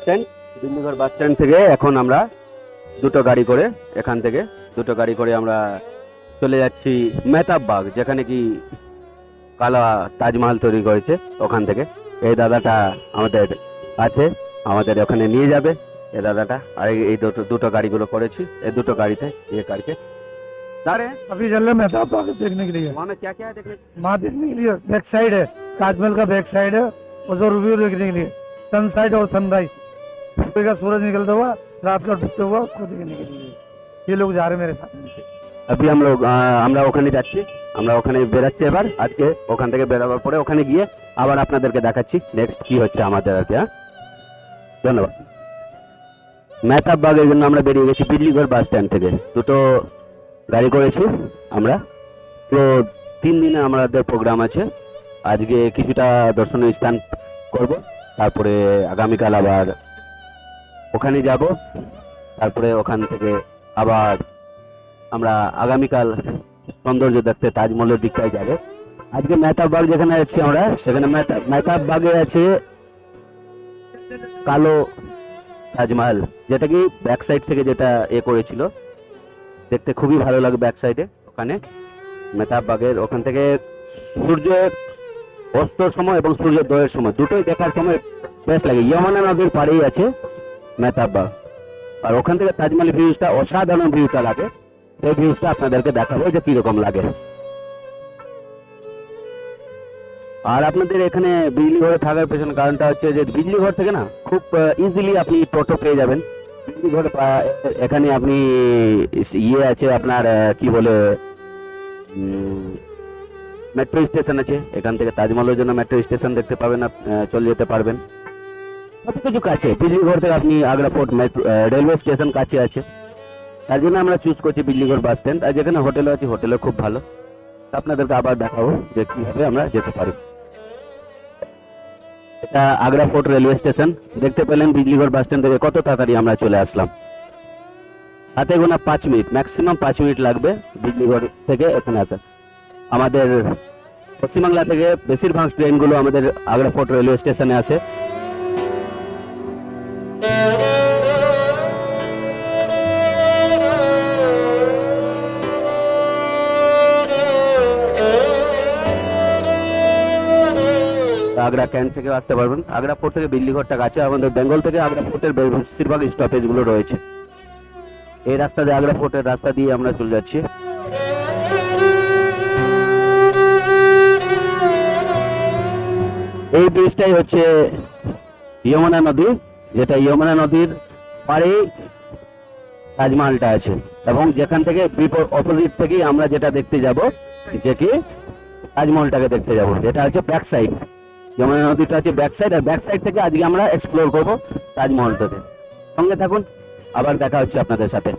Stand দিল্লিগড় bus stand থেকে এখন আমরা দুটো গাড়ি করে এখান থেকে দুটো গাড়ি করে আমরা চলে যাচ্ছি মেহতাব বাগ যেখানে কি কালা তাজমহল তৈরি করেছে ওখান থেকে এই দাদাটা আমাদের আছে আমাদের ওখানে নিয়ে যাবে এই দাদাটা আর এই- এই দুটো দুটো গাড়িগুলো করেছি এই দুটো গাড়িতে ये करके दारे अभी चल रहे मेहताब बाग देखने के लिए वहाँ में क्या क्या है देखने वहाँ देखने के लिए बैक साइड है ताजमहल का बैक साइड है और जो रिव्यू देखने के लिए सनसाइड और सनराइज सुबह का सूरज निकलता हुआ रात का डूबते हुआ उसको देखने के लिए ये लोग जा रहे हैं मेरे साथ अभी हम लोग আহ, আমরা ওখানে যাচ্ছি আমরা ওখানে বেরাচ্ছি এবার আজকে ওখান থেকে বেরোবার পরে ওখানে গিয়ে আবার আপনাদেরকে দেখাচ্ছি নেক্সট কি হচ্ছে আমাদের আর কি হ্যাঁ ধন্যবাদ মেহতাব বাগের জন্য আমরা বেরিয়ে গেছি বিল্লিগড় বাস স্ট্যান্ড থেকে দুটো গাড়ি করেছি আমরা তো তিন দিনে আমাদের প্রোগ্রাম আছে আজকে কিছুটা দর্শনীয় স্থান করব তারপরে আগামীকাল আবার ওখানে যাব। তারপরে ওখান থেকে আবার আমরা আগামীকাল সৌন্দর্য দেখতে তাজমহলের দিকটায় যাবে। আজকে মেহতাব বাগ যেখানে আছি আমরা, সেখানে মেহতাব মেহতাব বাগে আছে কালো তাজমহল, যেটা কি ব্যাক সাইড থেকে যেটা এ করেছিল। দেখতে খুবই ভালো লাগে ব্যাক সাইডে ওখানে মেহতাব বাগের ওখান থেকে সূর্যের অস্তর সময় এবং সূর্যোদয়ের সময়, দুটোই দেখার সময় বেশ লাগে। যমুনা নদীর পাড়েই আছে। মেহতাব বাগ আর ওখান থেকে তাজমহল ভিউজটা অসাধারণ ভিউটা লাগে। সেই ভিউজটা আপনাদেরকে দেখাবো যে কীরকম লাগে। আর আপনাদের এখানে বিজলি ঘরে থাকার পেছনে কারণটা হচ্ছে যে বিজলি ঘর থেকে না খুব ইজিলি আপনি টোটো পেয়ে যাবেন। বিজলি ঘর এখানে আপনি ইয়ে আছে আপনার কি বলে মেট্রো স্টেশন আছে। এখান থেকে তাজমহলের জন্য মেট্রো স্টেশন দেখতে পাবেন চলে যেতে পারবেন। কিছু কাছে? ঘর থেকে আপনি আগ্রা ফোর্ট রেলওয়ে স্টেশন কাছে আছে। তার জন্য আমরা চুজ করছি বিল্লিগড় বাস স্ট্যান্ড আর যেখানে হোটেল আছে হোটেলও খুব ভালো। আপনাদেরকে আবার দেখাবো যে কীভাবে আমরা যেতে পারি। এটা আগ্রা ফোর্ট রেলওয়ে স্টেশন। দেখতে পেলেন বিজলিগড় বাস স্ট্যান্ড থেকে কত তাড়াতাড়ি আমরা চলে আসলাম। হাতে গোনা পাঁচ মিনিট ম্যাক্সিমাম পাঁচ মিনিট লাগবে বিজলিগড় থেকে এখানে আসা। আমাদের পশ্চিমবাংলা থেকে বেশিরভাগ ট্রেনগুলো আমাদের আগ্রা ফোর্ট রেলওয়ে স্টেশনে আসে। আগ্রা ক্যান্ট থেকে আসতে পারবেন। আগ্রা ফোর্ট থেকে বিল্লিঘরটা কাছে, আমাদের বেঙ্গল থেকে আগ্রা ফোর্টের বেশিরভাগ স্টপেজগুলো রয়েছে। এই রাস্তা দিয়ে, আগ্রা ফোর্টের রাস্তা দিয়ে আমরা চলে যাচ্ছি। এই ব্রিজটাই হচ্ছে যমুনা নদী, যেটা যমুনা নদীর পাড়ে তাজমহলটা আছে। এবং যেখান থেকে অপোজিট থেকেই আমরা যেটা দেখতে যাব, যে কি তাজমহলটাকে দেখতে যাব। যেটা হচ্ছে ব্যাক সাইড যমুনা নদীটা হচ্ছে ব্যাক সাইড আর ব্যাক সাইড থেকে আজকে আমরা এক্সপ্লোর করব তাজমহলটাকে সঙ্গে থাকুন, আবার দেখা হচ্ছে আপনাদের সাথে।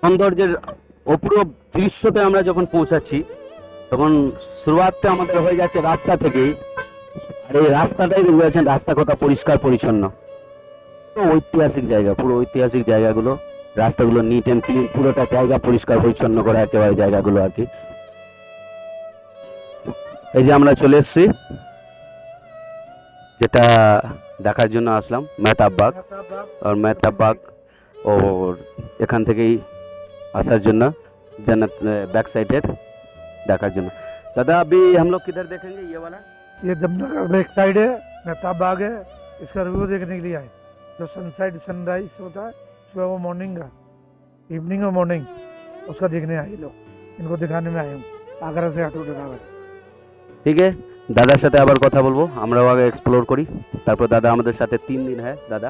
সৌন্দর্যের অপূর্ব দৃশ্যতে আমরা যখন পৌঁছাচ্ছি, তখন শুরুয়াতটা আমাদের হয়ে যাচ্ছে রাস্তা থেকেই। আর এই রাস্তাটাই দেখতে পাচ্ছেন, রাস্তা কত পরিষ্কার পরিচ্ছন্ন। পুরো ঐতিহাসিক জায়গা, পুরো ঐতিহাসিক জায়গাগুলো, রাস্তাগুলো নিট অ্যান্ড ক্লিন পুরোটা জায়গা পরিষ্কার পরিচ্ছন্ন করা একেবারে জায়গাগুলো আর কি। এই যে আমরা চলে এসেছি যেটা দেখার জন্য আসলাম মেহতাব বাগ मेहताब बाग और मेहताब बाग और এখান থেকেই আসার জন্য जन्नत बैक साइडेड দেখার জন্য दादा अभी हम लोग किधर देखेंगे ये वाला ये जमुना का बैक साइड है मेहताब बाग है इसका रिव्यू देखने के लिए आए जो सनसाइड सनराइज होता है सुबह वो मॉर्निंग का इवनिंग और मॉर्निंग उसका देखने आए ये लोग इनको दिखाने में आए हूँ आगरा से ऑटो ड्राइवर ঠিক আছে দাদার সাথে আবার কথা বলবো আমরাও আগে एक्सप्लोर করি তারপর दादा আমাদের সাথে तीन दिन है दादा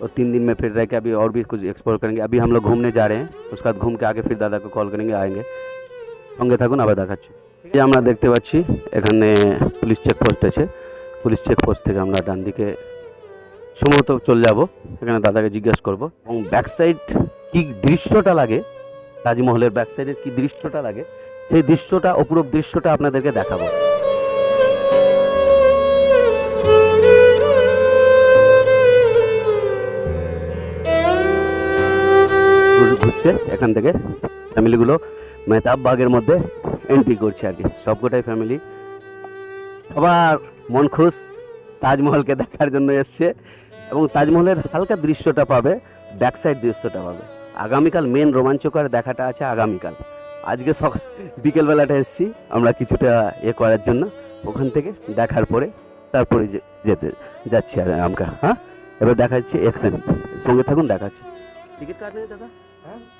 और तीन दिन में फिर रह के अभी और भी कुछ एक्सप्लोर करेंगे अभी हम लोग घूमने जा रहे हैं उसके बाद घूम के आगे फिर दादा को कॉल करेंगे आएंगे সঙ্গে থাকুন আবার দেখাচ্ছি এই যে আমরা দেখতে পাচ্ছি এখানে পুলিশ চেকপোস্ট আছে পুলিশ চেকপোস্ট থেকে আমরা ডান দিকে সম্ভবত চলে যাব এখানে দাদাকে জিজ্ঞেস করব এবং ব্যাক সাইড কি দৃশ্যটা লাগে তাজমহলের ব্যাক সাইডের কি দৃশ্যটা লাগে সেই দৃশ্যটা অপূরব দৃশ্যটা আপনাদেরকে দেখাবো হচ্ছে এখান থেকে ফ্যামিলিগুলো মেহতাব বাগের মধ্যে এন্ট্রি করছে আর কি। সবকটাই ফ্যামিলি আবার মন খুশ, তাজমহলকে দেখার জন্য এসছে এবং তাজমহলের হালকা দৃশ্যটা পাবে ব্যাকসাইড দৃশ্যটা পাবে। আগামীকাল মেন রোমাঞ্চকর দেখাটা আছে আগামীকাল। আজকে সকাল, বিকেলবেলাটা এসছি, আমরা কিছুটা এ করার জন্য। ওখান থেকে দেখার পরে তারপরে যেতে যাচ্ছি আর আমরা হ্যাঁ? এবার দেখাচ্ছি এক্সেন সঙ্গে থাকুন, দেখাচ্ছি। টিকিট কাটলে দাদা?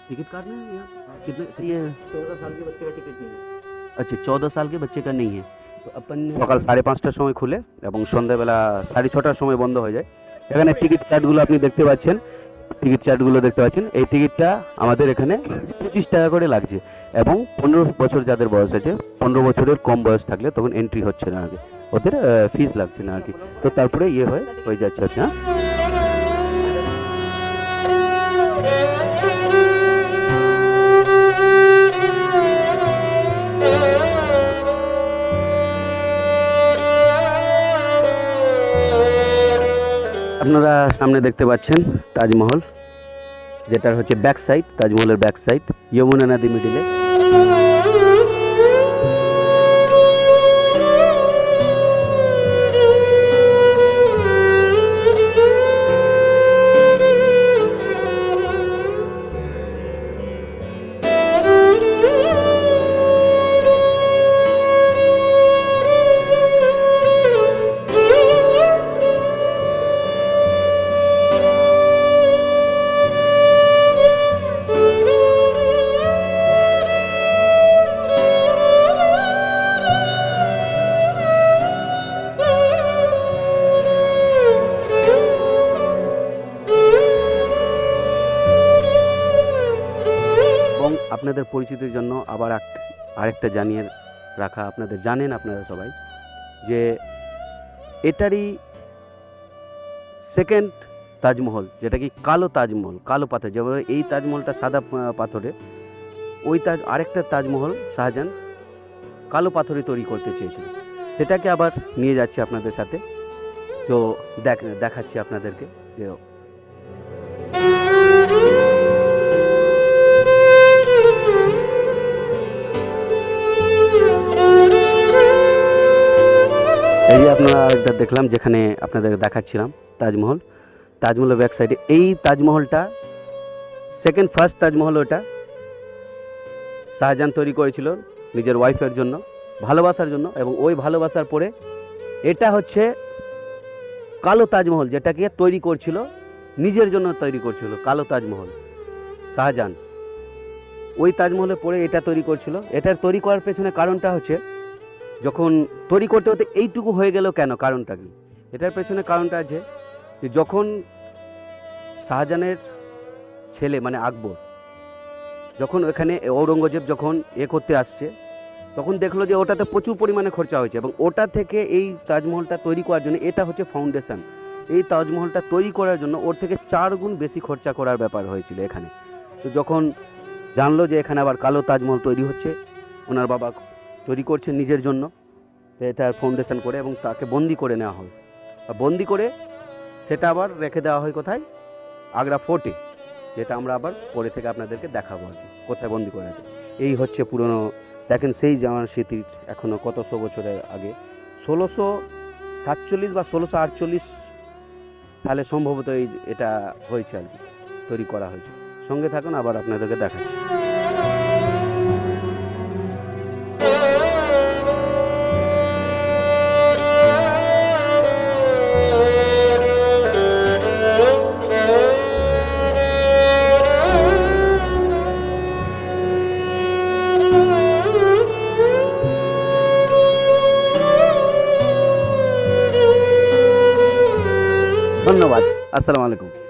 टिकट काटना है यहाँ कितने ये चौदह साल के बच्चे का टिकट नहीं है আচ্ছা চৌদ্দ সালকে বাচ্চা কা নেই হ্যাঁ তো अपन সকাল সাড়ে পাঁচটার সময় খুলে এবং সন্ধ্যাবেলা সাড়ে ছটার সময় বন্ধ হয়ে যায় এখানে টিকিট চার্টগুলো আপনি দেখতে পাচ্ছেন টিকিট চার্টগুলো দেখতে পাচ্ছেন এই টিকিটটা আমাদের এখানে পঁচিশ টাকা করে লাগছে এবং পনেরো বছর যাদের বয়স আছে পনেরো বছরের কম বয়স থাকলে তখন এন্ট্রি হচ্ছে না আগে ওদের ফিস লাগছে না আর কি তো তারপরে ইয়ে হয়ে হয়ে যাচ্ছে আর আপনারা সামনে দেখতে পাচ্ছেন তাজমহল, যেটার হচ্ছে ব্যাক সাইড তাজমহলের ব্যাক সাইড যমুনা নদী মিডিলে আপনাদের পরিচিতির জন্য আবার আরেকটা জানিয়ে রাখা, আপনাদের জানেন আপনারা সবাই, যে এটারই সেকেন্ড তাজমহল, যেটা কি কালো তাজমহল, কালো পাথর যেমন এই তাজমহলটা সাদা পাথরে, ওই তাজ, আরেকটা তাজমহল শাহজাহান কালো পাথরে তৈরি করতে চেয়েছিল। সেটাকে আবার নিয়ে যাচ্ছি আপনাদের সাথে। তো দেখ, দেখাচ্ছি আপনাদেরকে যে এই যে আপনারা আরেকটা দেখলাম, যেখানে আপনাদের দেখাচ্ছিলাম, তাজমহল। তাজমহলের ব্যাক সাইডে এই তাজমহলটা সেকেন্ড ফার্স্ট তাজমহল ওটা শাহজাহান তৈরি করেছিল নিজের ওয়াইফের জন্য, ভালোবাসার জন্য, এবং ওই ভালোবাসার পরে এটা হচ্ছে কালো তাজমহল, যেটাকে তৈরি করছিল, নিজের জন্য তৈরি করছিল, কালো তাজমহল, শাহজাহান। ওই তাজমহলের পরে এটা তৈরি করছিল। এটার তৈরি করার পেছনে কারণটা হচ্ছে যখন তৈরি করতে হতে এইটুকু হয়ে গেল কেন? কারণটা কি? এটার পেছনে কারণটা আছে যে যখন শাহজাহানের ছেলে মানে আকবর, যখন এখানে ঔরঙ্গজেব যখন এ করতে আসছে, তখন দেখল যে ওটাতে প্রচুর পরিমাণে খরচা হয়েছে এবং ওটা থেকে এই তাজমহলটা তৈরি করার জন্য এটা হচ্ছে ফাউন্ডেশন এই তাজমহলটা তৈরি করার জন্য ওর থেকে চার গুণ বেশি খরচা করার ব্যাপার হয়েছিল এখানে। তো যখন জানলো যে এখানে আবার কালো তাজমহল তৈরি হচ্ছে, ওনার বাবা তৈরি করছে নিজের জন্য। তো এটার ফাউন্ডেশন করে এবং তাকে বন্দি করে নেওয়া হয় আর বন্দি করে সেটা আবার রেখে দেওয়া হয় কোথায়? আগ্রা ফোর্টে, যেটা আমরা আবার পরে থেকে আপনাদেরকে দেখাবো আর কি, কোথায় বন্দি করে আছে এই হচ্ছে পুরনো, দেখেন সেই জামার স্মৃতি এখনও কতশো বছরের আগে। ষোলোশো সাতচল্লিশ বা ষোলোশো আটচল্লিশ সালে সম্ভবত এই এটা হয়েছে আর কি, তৈরি করা হয়েছে। সঙ্গে থাকুন, আবার আপনাদেরকে দেখাচ্ছি। ধন্যবাদ আসসালামু আলাইকুম